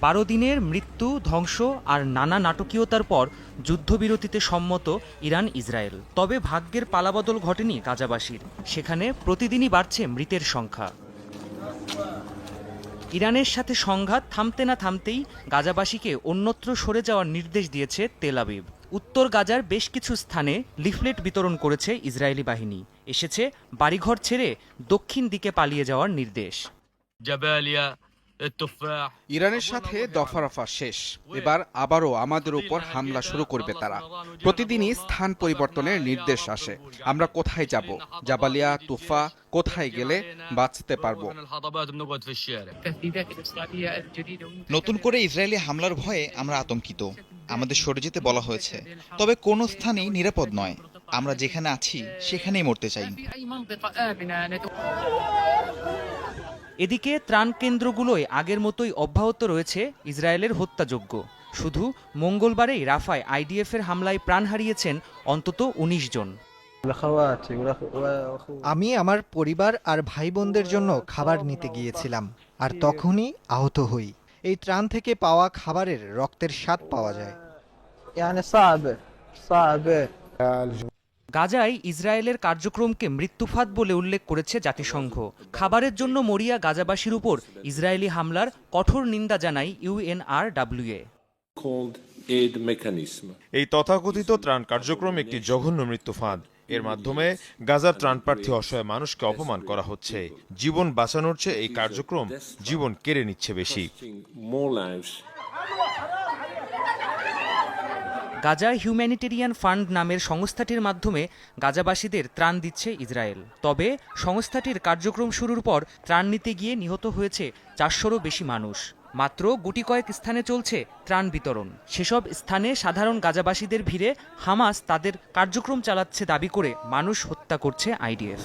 বারো দিনের মৃত্যু, ধ্বংস আর নানা নাটকীয়তার পর যুদ্ধবিরতিতে সম্মত ইরান, ইসরায়েল। তবে ভাগ্যের পালাবদল ঘটেনি গাজাবাসীর। সেখানে প্রতিদিনই বাড়ছে মৃতের সংখ্যা। ইরানের সাথে সংঘাত থামতে না থামতেই গাজাবাসীকে অন্যত্র সরে যাওয়ার নির্দেশ দিয়েছে তেল আবিব। উত্তর গাজার বেশ কিছু স্থানে লিফলেট বিতরণ করেছে ইসরায়েলি বাহিনী। এসেছে বাড়িঘর ছেড়ে দক্ষিণ দিকে পালিয়ে যাওয়ার নির্দেশ। জাবালিয়া ইরানের সাথে দফারফা শেষ এবার আবারও আমাদের উপর হামলা শুরু করবে তারা প্রতিদিনই স্থান পরিবর্তনের নির্দেশ আসে আমরা কোথায় যাব জাবালিয়া তুফা কোথায় গেলে বাঁচতে পারব নতুন করে ইসরায়েলি হামলার ভয়ে আমরা আতঙ্কিত আমাদের সরে যেতে বলা হয়েছে তবে কোন স্থানেই নিরাপদ নয় আমরা যেখানে আছি সেখানেই মরতে চাই এদিকে ত্রাণ কেন্দ্রগুলোয় আগের মতোই অব্যাহত রয়েছে ইসরায়েলের হত্যাযজ্ঞ। শুধু মঙ্গলবারেই রাফায় আইডিএফের হামলায় প্রাণ হারিয়েছেন অন্তত ১৯ জন। আমি আমার পরিবার আর ভাই বোনদের জন্য খাবার নিতে গিয়েছিলাম আর তখনই আহত হই। এই ত্রাণ থেকে পাওয়া খাবারের রক্তের স্বাদ পাওয়া যায়। গাজায় ইসরায়েলের কার্যক্রমকে মৃত্যুফাত বলে উল্লেখ করেছে জাতিসংঘ। খাবারের জন্য মরিয়া গাজাবাসীর উপর ইসরায়েলি হামলার কঠোর নিন্দা জানায় ইউএনআরডব্লিউএ. এই তথাকথিত ত্রাণ কার্যক্রম একটি জঘন্য মৃত্যু ফাঁদ এর মাধ্যমে গাজার ত্রাণপ্রার্থী অসহায় মানুষকে অপমান করা হচ্ছে। জীবন বাঁচানোর চেয়ে এই কার্যক্রম জীবন কেড়ে নিচ্ছে বেশি। গাজা হিউম্যানিটেরিয়ান ফান্ড নামের সংস্থাটির মাধ্যমে গাজাবাসীদের ত্রাণ দিচ্ছে ইসরায়েল। তবে সংস্থাটির কার্যক্রম শুরুর পর ত্রাণ নিতে গিয়ে নিহত হয়েছে চারশোরও বেশি মানুষ। মাত্র গুটি কয়েক স্থানে চলছে ত্রাণ বিতরণ। সেসব স্থানে সাধারণ গাজাবাসীদের ভিড়ে হামাস তাদের কার্যক্রম চালাচ্ছে দাবি করে মানুষ হত্যা করছে আইডিএফ।